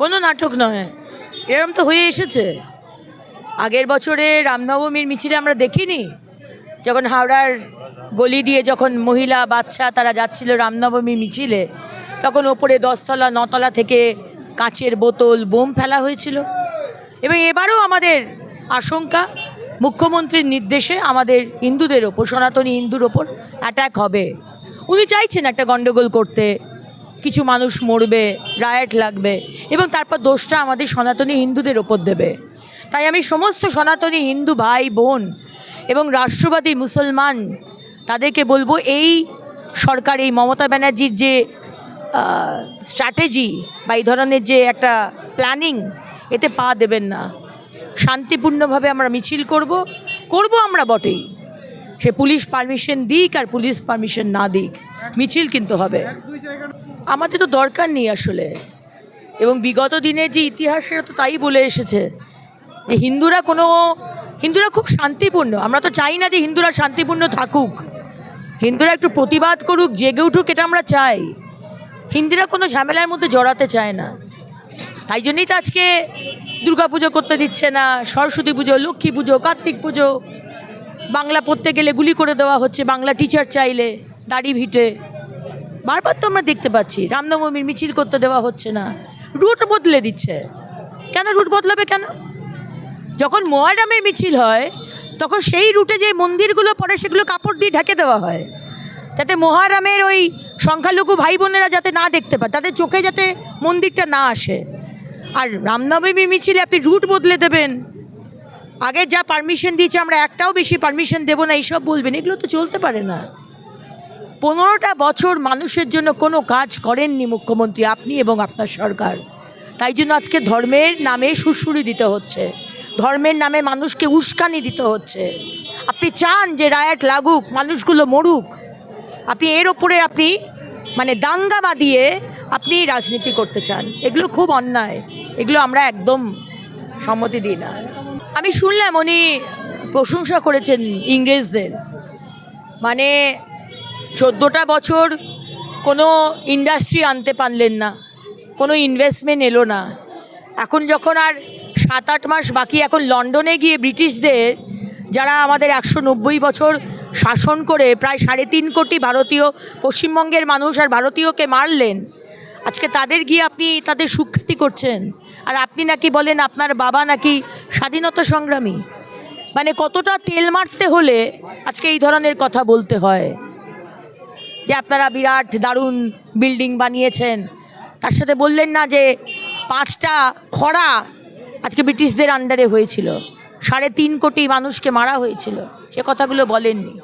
কোনো নাটক নয় এরম তো হয়ে এসেছে। আগের বছরে রামনবমীর মিছিলে আমরা দেখিনি। যখন হাওড়ার গলি দিয়ে যখন মহিলা, বাচ্চা তারা যাচ্ছিল রামনবমী মিছিলে, তখন ওপরে দশতলা, নতলা থেকে কাঁচের বোতল, বোম ফেলা হয়েছিল। এবং এবারও আমাদের আশঙ্কা, মুখ্যমন্ত্রীর নির্দেশে আমাদের হিন্দুদের ওপর, সনাতনী হিন্দুর ওপর অ্যাটাক হবে। উনি চাইছেন একটা গণ্ডগোল করতে। কিছু মানুষ মরবে রায়াট লাগবে এবং তারপর দোষটা আমাদের সনাতনী হিন্দুদের ওপর দেবে। তাই আমি সমস্ত সনাতনী হিন্দু ভাই, বোন এবং রাষ্ট্রবাদী মুসলমান তাদেরকে বলব, এই সরকার, এই মমতা ব্যানার্জির যে স্ট্র্যাটেজি বা এই ধরনের যে একটা প্ল্যানিং এতে পা দেবেন না। শান্তিপূর্ণভাবে আমরা মিছিল করব করব আমরা বটেই। সে পুলিশ পারমিশন দিক আর পুলিশ পারমিশন না দিক, মিছিল কিন্তু হবে। আমাদের তো দরকার নেই আসলে। এবং বিগত দিনে যে ইতিহাস, সেটা তো তাই বলে এসেছে যে হিন্দুরা কোনো, হিন্দুরা খুব শান্তিপূর্ণ। আমরা তো চাই না যে হিন্দুরা শান্তিপূর্ণ থাকুক। হিন্দুরা একটু প্রতিবাদ করুক, জেগে উঠুক, এটা আমরা চাই। হিন্দুরা কোনো ঝামেলার মধ্যে জড়াতে চায় না। তাই জন্যই তো আজকে দুর্গা পুজো করতে দিচ্ছে না, সরস্বতী পুজো, লক্ষ্মী পুজো, কার্তিক পুজো। বাংলা পড়তে গেলে গুলি করে দেওয়া হচ্ছে, বাংলা টিচার চাইলে, দাড়ি ভিটে। বারবার তো আমরা দেখতে পাচ্ছি, রামনবমীর মিছিল করতে দেওয়া হচ্ছে না। রুট বদলে দিচ্ছে। কেন রুট বদলাবে কেন? যখন মোয়ারামের মিছিল হয়, তখন সেই রুটে যে মন্দিরগুলো পড়ে, সেগুলো কাপড় দিয়ে ঢেকে দেওয়া হয়। যাতে মহারামের ওই সংখ্যালঘু ভাই বোনেরা যাতে না দেখতে পায়, তাদের চোখে যাতে মন্দিরটা না আসে। আর রামনবমী মিছিলে আপনি রুট বদলে দেবেন। আগে যা পারমিশন দিয়েছে, আমরা একটাও বেশি পারমিশন দেবো না, এইসব বলবেন, এগুলো তো চলতে পারে না। পনেরোটা বছর মানুষের জন্য কোনো কাজ করেননি মুখ্যমন্ত্রী, আপনি এবং আপনার সরকার। তাই জন্য আজকে ধর্মের নামে সুরসুরি দিতে হচ্ছে। ধর্মের নামে মানুষকে উস্কানি দিতে হচ্ছে। আপনি চান যে রায়াট লাগুক, মানুষগুলো মরুক। আপনি এর ওপরে আপনি মানে দাঙ্গা বাঁধিয়ে আপনি রাজনীতি করতে চান। এগুলো খুব অন্যায়। এগুলো আমরা একদম সম্মতি দিই না। আমি শুনলাম উনি প্রশংসা করেছেন ইংরেজদের। মানে চোদ্দোটা বছর কোনো ইন্ডাস্ট্রি আনতে পারলেন না, কোনো ইনভেস্টমেন্ট এলো না। এখন যখন আর সাত আট মাস বাকি, এখন লন্ডনে গিয়ে ব্রিটিশদের যারা আমাদের একশো নব্বই বছর শাসন করে, প্রায় সাড়ে তিন কোটি ভারতীয়, পশ্চিমবঙ্গের মানুষ আর ভারতীয়কে মারলেন, আজকে তাদের গিয়ে আপনি তাদের সুখ্যাতি করছেন। আর আপনি নাকি বলেন আপনার বাবা নাকি স্বাধীনতা সংগ্রামী। মানে কতটা তেল মারতে হলে আজকে এই ধরনের কথা বলতে হয়। যে আপনারা বিরাট দারুণ বিল্ডিং বানিয়েছেন। তার সাথে বললেন না যে পাঁচটা খরা আজকে ব্রিটিশদের আন্ডারে হয়েছিল। সাড়ে তিন কোটি মানুষকে মারা হয়েছিল। সে কথাগুলো বলেননি।